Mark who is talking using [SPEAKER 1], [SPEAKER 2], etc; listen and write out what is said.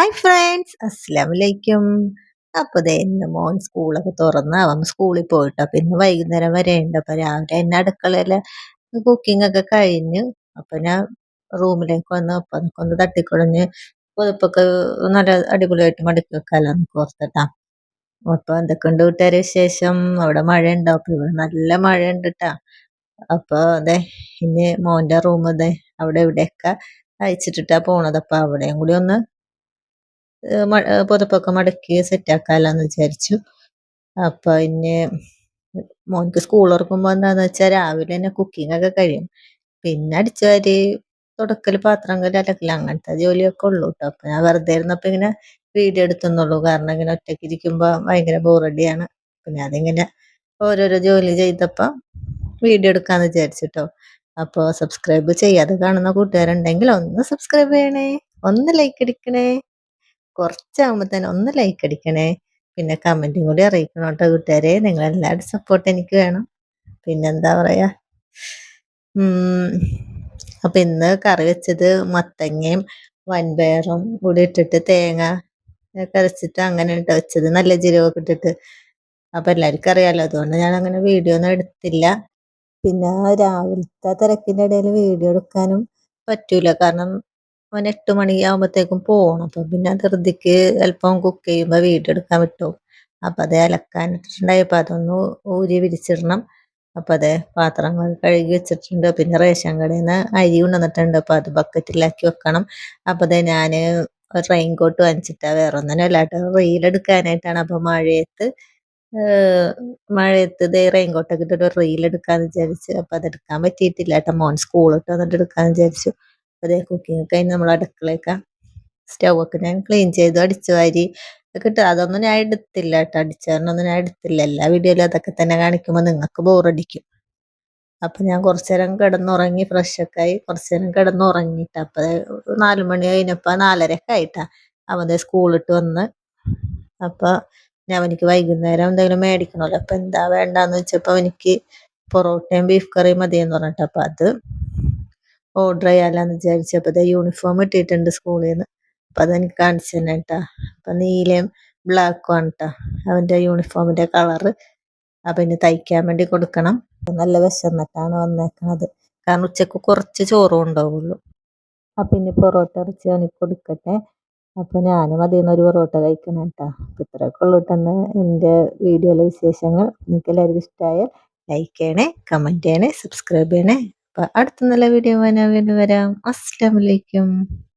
[SPEAKER 1] Hi friends അസ്സാം വലൈക്കും അപ്പോൾ ദേ ഇന്ന് മോൻ സ്കൂളൊക്കെ തുറന്ന് അവൻ സ്കൂളിൽ പോയിട്ട്. അപ്പം ഇന്ന് വൈകുന്നേരം വരെ ഉണ്ട്. അപ്പം രാവിലെ എന്നെ അടുക്കളയിൽ കുക്കിംഗ് ഒക്കെ കഴിഞ്ഞു അപ്പം ഞാൻ റൂമിലേക്ക് വന്ന്. അപ്പം എനിക്ക് ഒന്ന് തട്ടിക്കുടഞ്ഞ് പുതുപ്പൊക്കെ നല്ല അടിപൊളിയായിട്ട് മടക്കി വെക്കാമല്ലോ നമുക്ക് ഓർത്തിട്ടാ. അപ്പോൾ എന്തൊക്കെയുണ്ട് കൂട്ടുകാരെ വിശേഷം? അവിടെ മഴ ഉണ്ടോ അപ്പം ഇവിടെ നല്ല മഴ ഉണ്ട് കേട്ടാ അപ്പോൾ അതെ ഇനി മോന്റെ റൂം അതെ അവിടെ ഇവിടെയൊക്കെ അയച്ചിട്ടിട്ടാ പോണത്. അപ്പം അവിടെയും കൂടി ഒന്ന് പുതപ്പൊക്കെ മടക്കി സെറ്റാക്കാമല്ലോ വിചാരിച്ചു. അപ്പം പിന്നെ മോനിക്ക് സ്കൂൾ തുറക്കുമ്പോൾ എന്താണെന്ന് വെച്ചാൽ രാവിലെ തന്നെ കുക്കിംഗ് ഒക്കെ കഴിയും. പിന്നെ അടിച്ചു തുടക്കൽ തുടക്കൽ പാത്രം കല്ല് അലക്കൽ അങ്ങനത്തെ ജോലിയൊക്കെ ഉള്ളൂ കേട്ടോ അപ്പം ഞാൻ വെറുതെ ഇരുന്നപ്പോൾ ഇങ്ങനെ വീഡിയോ എടുത്തുന്നുള്ളൂ. കാരണം ഇങ്ങനെ ഒറ്റയ്ക്ക് ഇരിക്കുമ്പോൾ ഭയങ്കര ബോറടിയാണ് പിന്നെ അതിങ്ങനെ ഓരോരോ ജോലി ചെയ്തപ്പോൾ വീഡിയോ എടുക്കാമെന്ന് വിചാരിച്ചിട്ടോ അപ്പോൾ സബ്സ്ക്രൈബ് ചെയ്യാതെ കാണുന്ന കൂട്ടുകാരുണ്ടെങ്കിൽ ഒന്ന് സബ്സ്ക്രൈബ് ചെയ്യണേ. ഒന്ന് ലൈക്ക് അടിക്കണേ. കുറച്ചാകുമ്പോൾ തന്നെ ഒന്ന് ലൈക്ക് അടിക്കണേ. പിന്നെ കമന്റും കൂടി അറിയിക്കണം കേട്ടോ കൂട്ടുകാരെ. നിങ്ങളെല്ലാവരും സപ്പോർട്ട് എനിക്ക് വേണം. പിന്നെന്താ പറയുക അപ്പം ഇന്ന് കറി വെച്ചത് മത്തങ്ങയും വൻപയറും കൂടി ഇട്ടിട്ട് തേങ്ങ കരച്ചിട്ട് അങ്ങനെ ഇട്ട് വെച്ചത് നല്ല ജീരകമൊക്കെ ഇട്ടിട്ട്. അപ്പം എല്ലാവർക്കും അറിയാമല്ലോ അതുകൊണ്ട് ഞാൻ അങ്ങനെ വീഡിയോ ഒന്നും എടുത്തില്ല. പിന്നെ രാവിലത്തെ തിരക്കിന്റെ ഇടയിൽ വീഡിയോ എടുക്കാനും പറ്റൂല. കാരണം അവൻ എട്ട് മണിയാകുമ്പോഴത്തേക്കും പോകണം അപ്പം പിന്നെ ധൃതിക്ക് അല്പം കുക്ക് ചെയ്യുമ്പോൾ വീഡിയോ എടുക്കാൻ വിട്ടു അപ്പം അത് അലക്കാനിട്ടിട്ടുണ്ടായപ്പോൾ അതൊന്ന് ഊരി വിരിച്ചിടണം. അപ്പം അതെ പാത്രങ്ങൾ കഴുകി വെച്ചിട്ടുണ്ട്. പിന്നെ റേഷൻ കടയിൽ നിന്ന് അരി കൊണ്ടുവന്നിട്ടുണ്ട്. അപ്പം അത് ബക്കറ്റിലാക്കി വെക്കണം. അപ്പം അതെ ഞാൻ റെയിൻ കോട്ട് വാങ്ങിച്ചിട്ടാണ് വേറെ അല്ലാട്ട് റെയിൽ റീലെടുക്കാനായിട്ടാണ് അപ്പം മഴയത്ത് മഴയത്ത് ഇതേ റെയിൻ കോട്ടൊക്കെ ഇട്ടിട്ട് റീൽ എടുക്കാന്ന് വിചാരിച്ചു. അപ്പം അതെടുക്കാൻ പറ്റിയിട്ടില്ല ഏട്ടാ മോൻ സ്കൂളിട്ട് വന്നിട്ട് എടുക്കാന്ന് വിചാരിച്ചു. അതേ കുക്കിംഗ് കഴിഞ്ഞ് നമ്മൾ അടുക്കളയൊക്കെ സ്റ്റൗവൊക്കെ ഞാൻ ക്ലീൻ ചെയ്തു അടിച്ചു വാരി ഒക്കെ ഇട്ട്. അതൊന്നും ഞാൻ എടുത്തില്ല കേട്ടോ. അടിച്ചാറിനൊന്നും ഞാൻ എടുത്തില്ല. എല്ലാ വീഡിയോയിലും അതൊക്കെ തന്നെ കാണിക്കുമ്പോൾ നിങ്ങൾക്ക് ബോറടിക്കും. അപ്പം ഞാൻ കുറച്ചു നേരം കിടന്നുറങ്ങി ഫ്രഷൊക്കെ ആയി കുറച്ചു നേരം കിടന്നുറങ്ങിയിട്ട് അപ്പം നാല് മണി കഴിഞ്ഞപ്പോൾ നാലരയൊക്കെ ആയിട്ടാ. അവന്റെ സ്കൂളിട്ട് വന്ന്. അപ്പോൾ ഞാൻ അവനിക്ക് വൈകുന്നേരം എന്തെങ്കിലും മേടിക്കണമല്ലോ. അപ്പം എന്താ വേണ്ടാന്ന് വെച്ചപ്പോൾ എനിക്ക് പൊറോട്ടയും ബീഫ് കറിയും മതിയെന്ന് പറഞ്ഞിട്ട്. അപ്പം അത് ഓർഡർ ചെയ്യാമെന്ന് വിചാരിച്ചപ്പോൾ ഇത് യൂണിഫോം ഇട്ടിട്ടുണ്ട് സ്കൂളിൽ നിന്ന് അപ്പം അതെനിക്ക് കാണിച്ചു തന്നെ കേട്ടോ. അപ്പം നീലയും ബ്ലാക്കും ആണ് കേട്ടോ അവന്റെ യൂണിഫോമിന്റെ കളറ് അപ്പം ഇനി തയ്ക്കാൻ വേണ്ടി കൊടുക്കണം. നല്ല വിശന്നിട്ടാണ് വന്നേക്കണത്. കാരണം ഉച്ചയ്ക്ക് കുറച്ച് ചോറും ഉണ്ടാവുള്ളൂ. അപ്പം ഇനി പൊറോട്ട ഇറച്ചി അവനിക്ക് കൊടുക്കട്ടെ. അപ്പോൾ ഞാനും അതിൽ നിന്ന് ഒരു പൊറോട്ട കഴിക്കണം കേട്ടോ. അപ്പം ഇത്രയൊക്കെ ഉള്ളൂ കേട്ടോ എന്റെ വീഡിയോയിലെ വിശേഷങ്ങൾ. നിങ്ങൾക്ക് എല്ലാവർക്കും ഇഷ്ടമായാൽ ലൈക്ക് ചെയ്യണേ കമന്റ് ചെയ്യണേ സബ്സ്ക്രൈബ് ചെയ്യണേ. അടുത്ത നല്ല വീഡിയോ വരാം. അസ്സാം വലൈക്കും